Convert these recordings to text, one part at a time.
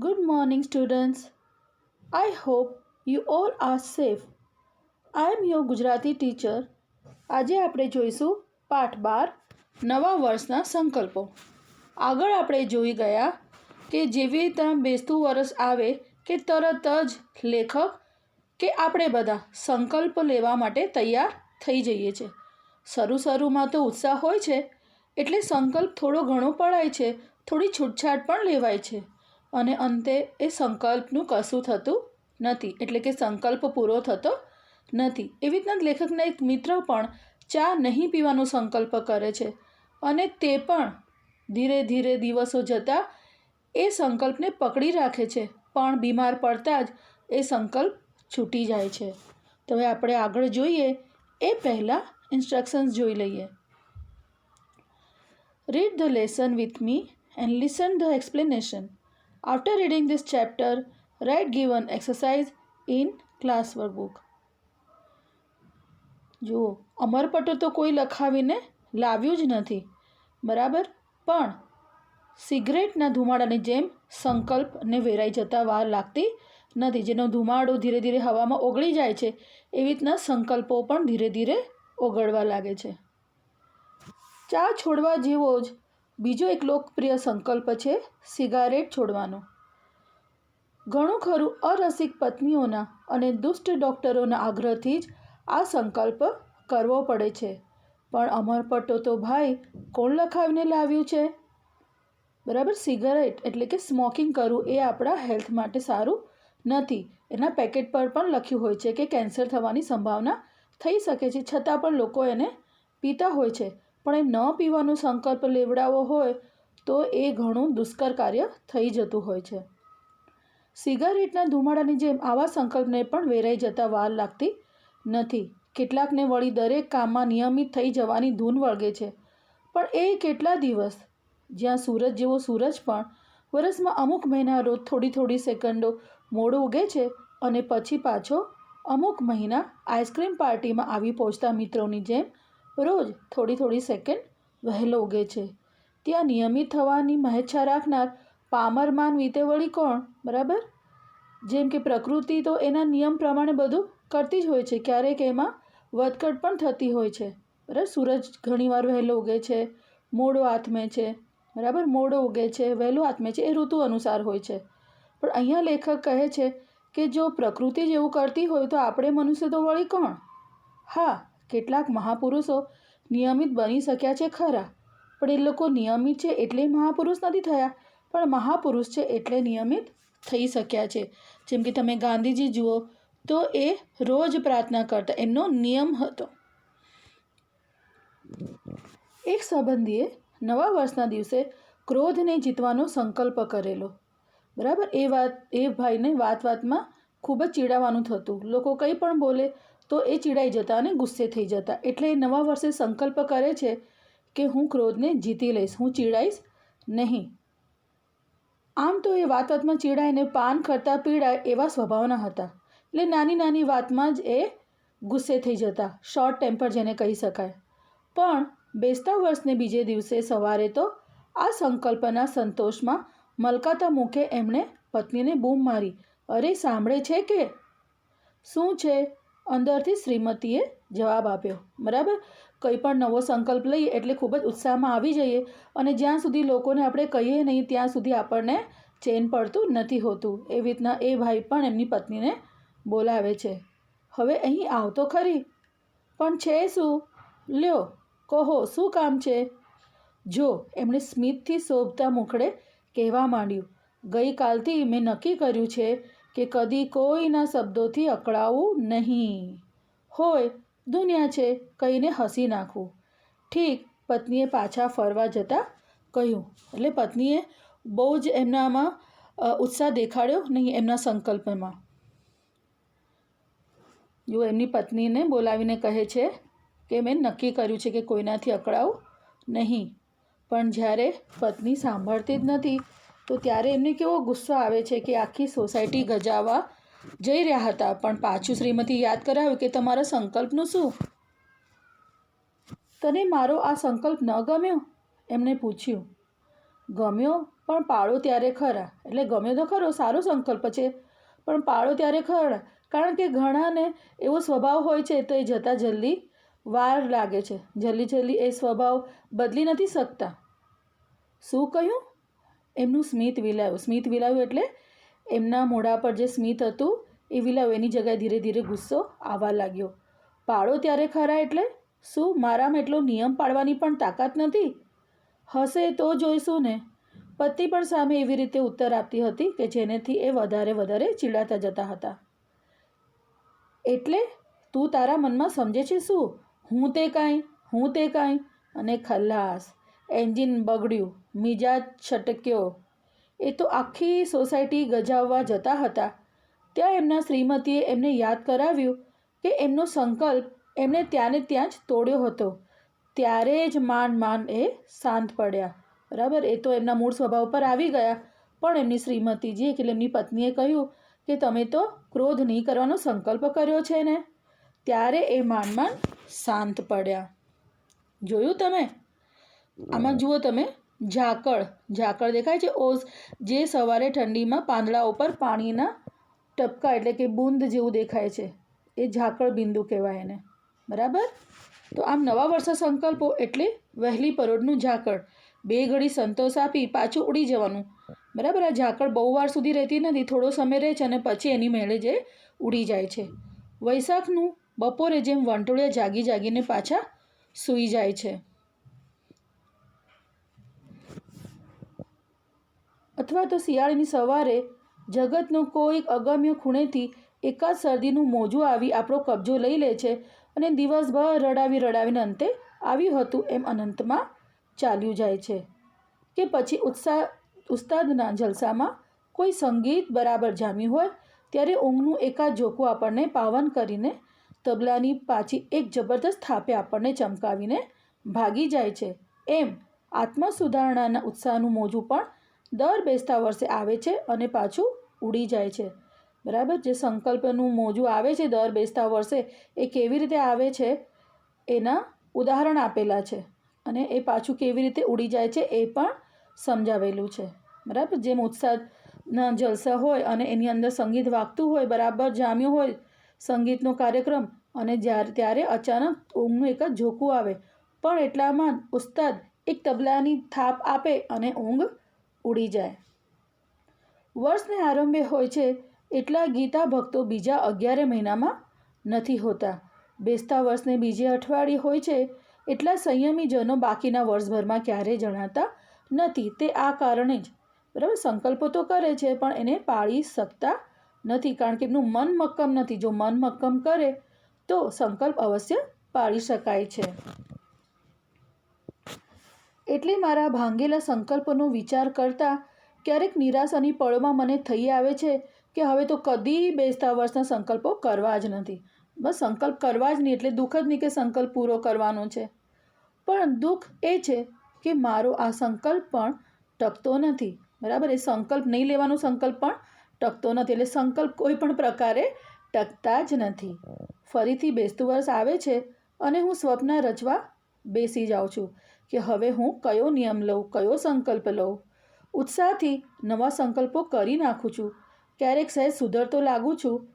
Good morning, students. I hope you all are safe. I am your Gujarati teacher. આજે આપણે જોઈશું પાઠ બાર નવા વર્ષના સંકલ્પો આગળ આપણે જોઈ ગયા કે જેવી રીતે બેસતું વર્ષ આવે કે તરત જ લેખક કે આપણે બધા સંકલ્પ લેવા માટે તૈયાર થઈ જઈએ છીએ શરૂ શરૂમાં તો ઉત્સાહ હોય છે એટલે સંકલ્પ થોડો ઘણો પડાય છે થોડી છૂટછાટ પણ લેવાય છે અને અંતે એ સંકલ્પનું કશું થતું નથી. એટલે કે સંકલ્પ પૂરો થતો નથી. એવી રીતના લેખકના એક મિત્ર પણ ચા નહીં પીવાનો સંકલ્પ કરે છે અને તે પણ ધીરે ધીરે દિવસો જતાં એ સંકલ્પને પકડી રાખે છે. પણ બીમાર પડતા જ એ સંકલ્પ છૂટી જાય છે. તો હવે આપણે આગળ જોઈએ એ પહેલાં ઇન્સ્ટ્રક્શન્સ જોઈ લઈએ. Read the lesson with me and listen the explanation after reading this chapter write given exercise in class workbook. જુઓ અમરપટો તો કોઈ લખાવીને લાવ્યું જ નથી. બરાબર? પણ સિગરેટના ધુમાડાની જેમ સંકલ્પને વેરાઈ જતાં વાર લાગતી નથી, જેનો ધુમાડો ધીરે ધીરે હવામાં ઓગળી જાય છે, એવી રીતના સંકલ્પો પણ ધીરે ધીરે ઓગળવા લાગે છે. ચા છોડવા જેવો જ બીજો એક લોકપ્રિય સંકલ્પ છે સિગારેટ છોડવાનો. ઘણું ખરું અરસિક પત્નીઓના અને દુષ્ટ ડૉક્ટરોના આગ્રહથી જ આ સંકલ્પ કરવો પડે છે. પણ અમરપટ્ટો તો ભાઈ, કોણ લખાવીને લાવ્યું છે? બરાબર, સિગારેટ એટલે કે સ્મોકિંગ કરવું એ આપણા હેલ્થ માટે સારું નથી. એના પેકેટ પર પણ લખ્યું હોય છે કે કેન્સર થવાની સંભાવના થઈ શકે છે, છતાં પણ લોકો એને પીતા હોય છે. પણ એ ન પીવાનો સંકલ્પ લેવડાવવો હોય તો એ ઘણું દુષ્કર કાર્ય થઈ જતું હોય છે. સિગારેટના ધુમાડાની જેમ આવા સંકલ્પને પણ વેરાઈ જતાં વાર લાગતી નથી. કેટલાકને વળી દરેક કામમાં નિયમિત થઈ જવાની ધૂન વળગે છે. પણ એ કેટલા દિવસ? જ્યાં સૂરજ જેવો સૂરજ પણ વરસમાં અમુક મહિના રોજ થોડી થોડી સેકન્ડો મોડો ઉગે છે અને પછી પાછો અમુક મહિના આઈસ્ક્રીમ પાર્ટીમાં આવી પહોંચતા મિત્રોની જેમ રોજ થોડી થોડી સેકન્ડ વહેલો ઉગે છે. ત્યાં નિયમિત થવાની મહેચ્છા રાખનાર પામર માનવી વળી કોણ? બરાબર? જેમ કે પ્રકૃતિ તો એના નિયમ પ્રમાણે બધું કરતી જ હોય છે. ક્યારેક એમાં વધઘટ પણ થતી હોય છે. બરાબર? સૂરજ ઘણીવાર વહેલો ઉગે છે, મોડો આથમે છે. બરાબર? મોડો ઉગે છે, વહેલો આથમે છે, એ ઋતુ અનુસાર હોય છે. પણ અહીંયા લેખક કહે છે કે જો પ્રકૃતિ જ એવું કરતી હોય તો આપણે મનુષ્ય તો વળી કોણ? હા કેટલાક મહાપુરુષો નિયમિત બની શક્યા છે ખરા, પણ એ લોકો નિયમિત છે એટલે મહાપુરુષ નથી થયા, પણ મહાપુરુષ છે એટલે નિયમિત થઈ શક્યા છે. જેમ કે તમે ગાંધીજી જુઓ, તો એ રોજ પ્રાર્થના કરતા, એમનો નિયમ હતો. એક સંબંધીએ નવા વર્ષના દિવસે ક્રોધને જીતવાનો સંકલ્પ કરેલો. બરાબર? એ વાત, એ ભાઈને વાત વાતમાં ખૂબ જ ચીડાવવાનું થતું. લોકો કંઈ પણ બોલે તો એ ચીડાઈ જતા અને ગુસ્સે થઈ જતા. એટલે એ નવા વર્ષે સંકલ્પ કરે છે કે હું ક્રોધને જીતી લઈશ, હું ચીડાઈશ નહીં. આમ તો એ વાત વાતમાં ચીડાઈને પાન કરતાં પીડાય એવા સ્વભાવના હતા. એટલે નાની નાની વાતમાં જ એ ગુસ્સે થઈ જતા. શોર્ટ ટેમ્પર જેને કહી શકાય. પણ બેસતા વર્ષને બીજે દિવસે સવારે તો આ સંકલ્પના સંતોષમાં મલકાતા મૂકે એમણે પત્નીને બૂમ મારી. અરે, સાંભળે છે કે? શું છે? અંદરથી શ્રીમતીએ જવાબ આપ્યો, બરાબર? કંઈ પણ નવો સંકલ્પ લઈએ એટલે ખૂબ જ ઉત્સાહમાં આવી જઈએ અને જ્યાં સુધી લોકોને આપણે કહીએ નહીં, ત્યાં સુધી આપણને ચેન પડતું નથી હોતું. એવી રીતના એ ભાઈ પણ એમની પત્નીને બોલાવે છે. હવે અહીં આવતો ખરી? પણ છે શું? લ્યો, કહો, શું કામ છે? જો, એમણે સ્મિતથી શોભતા મુખડે કહેવા માંડ્યું, ગઈકાલથી મેં નક્કી કર્યું છે કે કદી કોઈના શબ્દોથી અકળાવું નહીં. હોય, દુનિયા છે, કહીને હસી નાખવું ઠીક, પત્નીએ પાછા ફરવા જતાં કહ્યું. એટલે પત્નીએ બહુ જ એમનામાં ઉત્સાહ દેખાડ્યો નહીં, એમના સંકલ્પમાં. જો એમની પત્નીને બોલાવીને કહે છે કે મેં નક્કી કર્યું છે કે કોઈનાથી અકળાવું નહીં. પણ જ્યારે પત્ની સાંભળતી જ નથી તો ત્યારે એમને કેવો ગુસ્સો આવે છે કે આખી સોસાયટી ગજાવવા જઈ રહ્યા હતા. પણ પાછું શ્રીમતી યાદ કરાવ્યું કે તમારા સંકલ્પનું શું? તને મારો આ સંકલ્પ ન ગમ્યો? એમણે પૂછ્યું. ગમ્યો પણ પાળો ત્યારે ખરા. એટલે ગમ્યો તો ખરો, સારો સંકલ્પ છે. પણ પાળો ત્યારે ખરા. કારણ કે ઘણાને એવો સ્વભાવ હોય છે તો એ જતાં જલ્દી વાર લાગે છે. જલ્દી જલ્દી એ સ્વભાવ બદલી નથી શકતા. શું કહ્યું? એમનું સ્મિત વિલાવ્યું સ્મિત વિલાવ્યું એટલે એમના મોઢા પર જે સ્મિત હતું, એ વિલાવ એની જગ્યાએ ધીરે ધીરે ગુસ્સો આવવા લાગ્યો. પાડો ત્યારે ખરા એટલે? શું મારામાં એટલો નિયમ પાડવાની પણ તાકાત નથી? હશે તો જોઈશું ને. પતિ પણ સામે એવી રીતે ઉત્તર આપતી હતી કે જેનેથી એ વધારે વધારે ચીડાતા જતા હતા. એટલે તું તારા મનમાં સમજે છે શું? હું તે કાંઈ, હું તે કાંઈ? અને ખલ્લાસ એન્જિન બગડ્યું. મિજાજ છટક્યો. એ તો આખી સોસાયટી ગજાવવા જતા હતા. ત્યાં એમના શ્રીમતીએ એમને યાદ કરાવ્યું કે એમનો સંકલ્પ એમને ત્યાંને ત્યાં જ તોડ્યો હતો. ત્યારે જ માંડ માન એ શાંત પડ્યા. બરાબર? એ તો એમના મૂળ સ્વભાવ પર આવી ગયા. પણ એમની શ્રીમતીજી એટલે એમની પત્નીએ કહ્યું કે તમે તો ક્રોધ નહીં કરવાનો સંકલ્પ કર્યો છે ને? ત્યારે એ માંડ માંડ શાંત પડ્યા. જોયું તમે? આમાં જુઓ તમે ઝાકળ ઝાકળ દેખાય છે? ઓઝ જે સવારે ઠંડીમાં પાંદડા ઉપર પાણીના ટપકા એટલે કે બૂંદ જેવું દેખાય છે. એ ઝાકળ બિંદુ કહેવાય એને. બરાબર? તો આમ નવા વર્ષ સંકલ્પો એટલે વહેલી પરોઢનું ઝાકળ. બે ઘડી સંતોષ આપી પાછું ઉડી જવાનું. બરાબર? આ ઝાકળ બહુ વાર સુધી રહેતી નથી. થોડો સમય રહે છે અને પછી એની મેળે જે ઉડી જાય છે. વૈશાખનું બપોરે જેમ વંટોળિયા જાગી જાગીને પાછા સૂઈ જાય છે. અથવા તો શિયાળાની સવારે જગતનો કોઈક અગમ્ય ખૂણેથી એકાદ શરદીનું મોજું આવી આપણો કબજો લઈ લે છે અને દિવસભર રડાવી રડાવીને અંતે આવ્યું હતું એમ અનંતમાં ચાલ્યું જાય છે. કે પછી ઉત્સાહ ઉસ્તાદના જલસામાં કોઈ સંગીત બરાબર જામ્યું હોય ત્યારે ઊંઘનું એકાદ જોખું આપણને પાવન કરીને તબલાની પાછી એક જબરદસ્ત થાપે આપણને ચમકાવીને ભાગી જાય છે. એમ આત્મસુધારણાના ઉત્સાહનું મોજું પણ દર બેસતા વર્ષે આવે છે અને પાછું ઉડી જાય છે. બરાબર? જે સંકલ્પનું મોજું આવે છે દર બેસતા વર્ષે, એ કેવી રીતે આવે છે? એના ઉદાહરણ આપેલા છે. અને એ પાછું કેવી રીતે ઉડી જાય છે એ પણ સમજાવેલું છે. બરાબર? જેમ ઉત્સાહના જલસા હોય અને એની અંદર સંગીત વાગતું હોય, બરાબર જામ્યું હોય સંગીતનો કાર્યક્રમ અને જ્યારે, ત્યારે અચાનક ઊંઘનું એક જ ઝોકું આવે. પણ એટલામાં ઉસ્તાદ એક તબલાની થાપ આપે અને ઊંઘ ઉડી જાય. વર્ષને આરંભે હોય છે એટલા ગીતા ભક્તો બીજા અગિયારે મહિનામાં નથી હોતા. બેસતા વર્ષને બીજે અઠવાડિયે હોય છે એટલા સંયમી જનો બાકીના વર્ષભરમાં ક્યારેય જણાતા નથી તે આ કારણે જ. બરાબર? સંકલ્પો તો કરે છે પણ એને પાળી શકતા નથી કારણ કે એમનું મન મક્કમ નથી. જો મન મક્કમ કરે તો સંકલ્પ અવશ્ય પાળી શકાય છે. એટલે મારા ભાંગેલા સંકલ્પનો વિચાર કરતાં ક્યારેક નિરાશાની પળોમાં મને થઈ આવે છે કે હવે તો કદી બેસતા વર્ષના સંકલ્પો કરવા જ નથી. બસ સંકલ્પ કરવા જ નહીં એટલે દુઃખ જ નહીં કે સંકલ્પ પૂરો કરવાનો છે. પણ દુઃખ એ છે કે મારો આ સંકલ્પ પણ ટકતો નથી. બરાબર, એ સંકલ્પ નહીં લેવાનો સંકલ્પ પણ ટકતો નથી એટલે સંકલ્પ કોઈ પણ પ્રકારે ટકતા જ નથી. ફરીથી બેસતું વર્ષ આવે છે અને હું સ્વપ્ન રચવા બેસી જાઉં છું. કે હવે હું કયો નિયમ લઉં, કયો સંકલ્પ લઉં? ઉત્સાહથી નવા સંકલ્પો કરી નાખું છું. ક્યારેક સહેજ સુધરતો લાગું છું.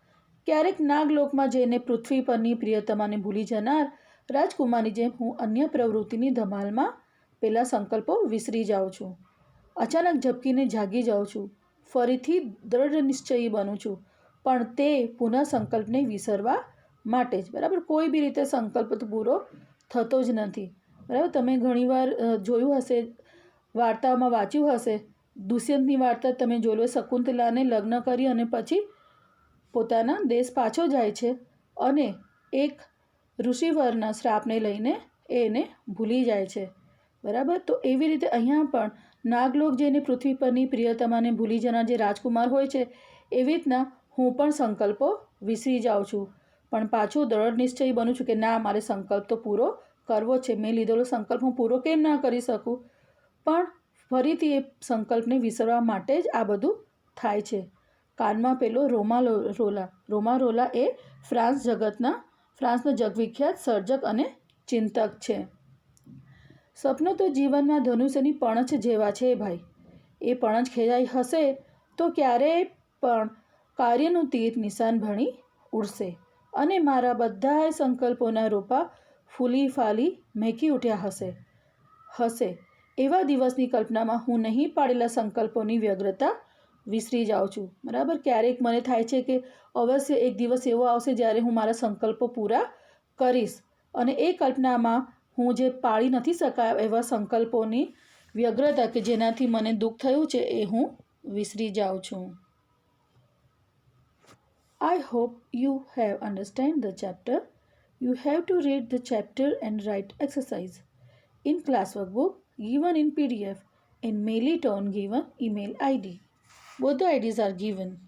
ક્યારેક નાગલોકમાં જઈને પૃથ્વી પરની પ્રિયતમાને ભૂલી જનાર રાજકુમારની જેમ હું અન્ય પ્રવૃત્તિની ધમાલમાં પેલા સંકલ્પો વિસરી જાઉં છું. અચાનક ઝબકીને જાગી જાઉં છું. ફરીથી દૃઢ નિશ્ચયી બનું છું. પણ તે પુનઃ સંકલ્પને વિસરવા માટે જ. બરાબર? કોઈ બી રીતે સંકલ્પ પૂરો થતો જ નથી. બરાબર? તમે ઘણીવાર જોયું હશે, વાર્તાઓમાં વાંચ્યું હશે, દુષ્યંતની વાર્તા તમે જોયું શકુંતલાને લગ્ન કરી અને પછી પોતાના દેશ પાછો જાય છે અને એક ઋષિવરના શ્રાપને લઈને એને ભૂલી જાય છે. બરાબર? તો એવી રીતે અહીંયા પણ નાગલોક જઈને પૃથ્વી પરની પ્રિયતમાને ભૂલી જનાર જે રાજકુમાર હોય છે, એવી રીતના હું પણ સંકલ્પો વિસરી જાઉં છું. પણ પાછું દૃઢ નિશ્ચય બનું છું કે ના, મારે સંકલ્પ તો પૂરો કરવો છે. મેં લીધેલો સંકલ્પ હું પૂરો કેમ ના કરી શકું? પણ ફરીથી એ સંકલ્પને વિસરવા માટે જ આ બધું થાય છે. કાનમાં પેલો રોમા રોલા. રોમા રોલા એ ફ્રાન્સ જગતના, ફ્રાન્સનો જગવિખ્યાત સર્જક અને ચિંતક છે. સપનો તો જીવનમાં ધનુષ્યની પણછ જેવા છે ભાઈ. એ પણછ ખેંચાઈ હશે તો ક્યારેય પણ કાર્યનું તીર નિશાન ભણી ઉડશે. અને મારા બધાય સંકલ્પોના રોપા ફૂલી ફાલી મહેકી ઉઠ્યા હશે. હશે. એવા દિવસની કલ્પનામાં હું નહીં પાડેલા સંકલ્પોની વ્યગ્રતા વિસરી જાઉં છું. બરાબર? ક્યારેક મને થાય છે કે અવશ્ય એક દિવસ એવો આવશે જ્યારે હું મારા સંકલ્પો પૂરા કરીશ અને એ કલ્પનામાં હું જે પાળી નથી શકાય એવા સંકલ્પોની વ્યગ્રતા કે જેનાથી મને દુઃખ થયું છે એ હું વિસરી જાઉં છું. I hope you have understand the chapter. You have to read the chapter and write exercise in classwork book given in PDF and mail it on given email ID. Both the IDs are given.